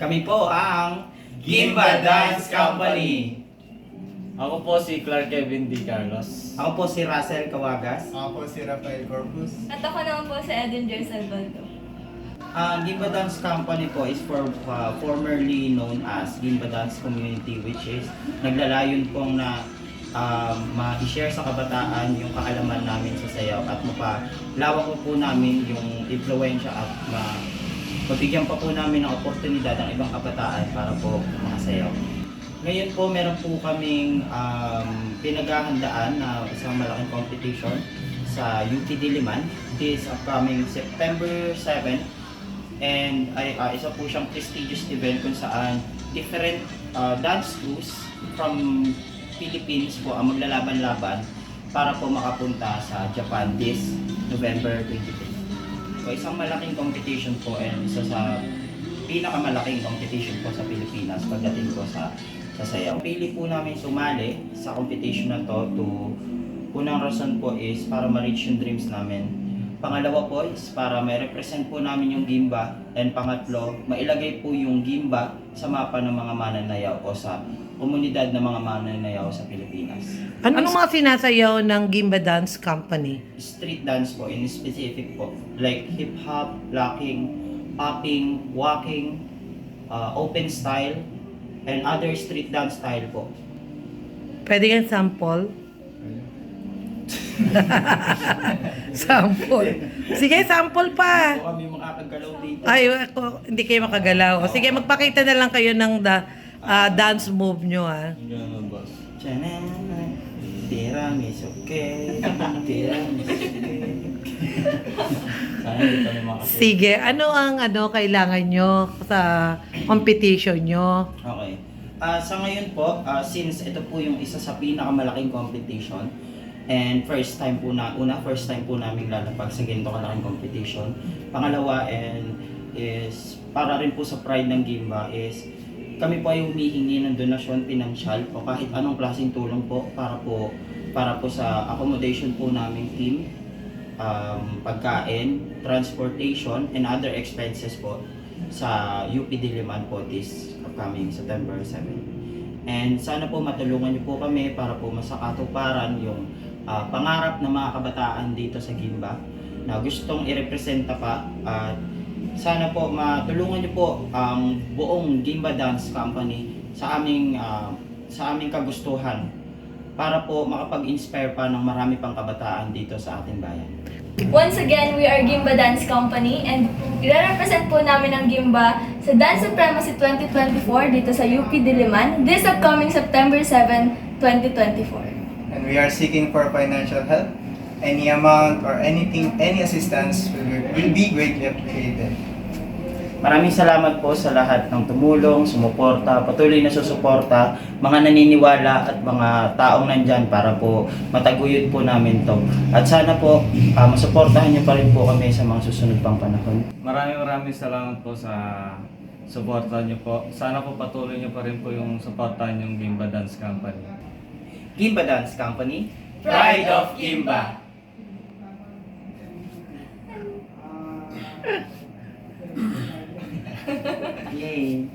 Kami po ang Gimba Dance Company. Ako po si Clark Kevin D. Carlos. Ako po si Russell Kawagas. Ako po si Rafael Corpus. At ako naman po si Eden Joy Salvador. Ang Gimba Dance Company po is for uh, formerly known as Gimba Dance Community which is naglalayon pong na um, ma-share sa kabataan yung kaalaman namin sa sayaw at mapalawak po po namin yung influensya at ma mabigyan pa po namin ng oportunidad ang ibang kabataan para po makasayaw. Ngayon po meron po kaming um, pinaghahandaan na isang malaking competition sa UP Diliman this upcoming September 7 and ay ah, isa po siyang prestigious event kung saan different ah, dance crews from Philippines po ang maglalaban-laban para po makapunta sa Japan this November 23. So isang malaking competition po and isa sa pinakamalaking competition po sa Pilipinas pagdating po sa sa sayaw. Pili po namin sumali sa competition na to to unang rason po is para ma-reach yung dreams namin. Pangalawa po is para may represent po namin yung Gimba and pangatlo, mailagay po yung Gimba sa mapa ng mga mananayaw o sa komunidad ng mga mananayaw sa Pilipinas. Ano mga sinasayaw ng Gimba Dance Company? street dance po in specific po like hip hop, locking, popping, walking, uh, open style and other street dance style po. Pwede yan sample? sample. Sige, sample pa. Po kami makakagalaw dito. Ay, ako, hindi kayo makagalaw. O, Sige, magpakita na lang kayo ng da, ah, dance move nyo, ah. Kami makasaya. Sige, ano ang ano kailangan nyo sa competition nyo? Okay. Ah, sa ngayon po, ah, since ito po yung isa sa pinakamalaking competition, and first time po na, una, first time po namin lalapag sa ganito kalaking competition. Pangalawa, and is, para rin po sa pride ng Gimba is, kami po ay humihingi ng donasyon pinansyal o kahit anong klaseng tulong po para po para po sa accommodation po naming team, um, pagkain, transportation, and other expenses po sa UP Diliman po this upcoming September 7. And sana po matulungan niyo po kami para po masakatuparan yung ah, pangarap ng mga kabataan dito sa Gimba na gustong irepresenta pa at sana po matulungan niyo po ang buong Gimba Dance Company sa aming ah, sa aming kagustuhan para po makapag-inspire pa ng marami pang kabataan dito sa ating bayan. Once again, we are Gimba Dance Company and i-represent po namin ang Gimba sa Dance Supremacy 2024 dito sa UP Diliman this upcoming September 7, 2024. And we are seeking for financial help. Any amount or anything, any assistance will, will be greatly appreciated. Maraming salamat po sa lahat ng tumulong, sumuporta, patuloy na susuporta, mga naniniwala at mga taong nandyan para po mataguyod po namin to. At sana po ah, masuportahan niyo pa rin po kami sa mga susunod pang panahon. Maraming maraming salamat po sa suporta niyo po. Sana po patuloy niyo pa rin po yung suportahan yung Gimba Dance Company. Gimba Dance Company, Pride of Gimba. Yay!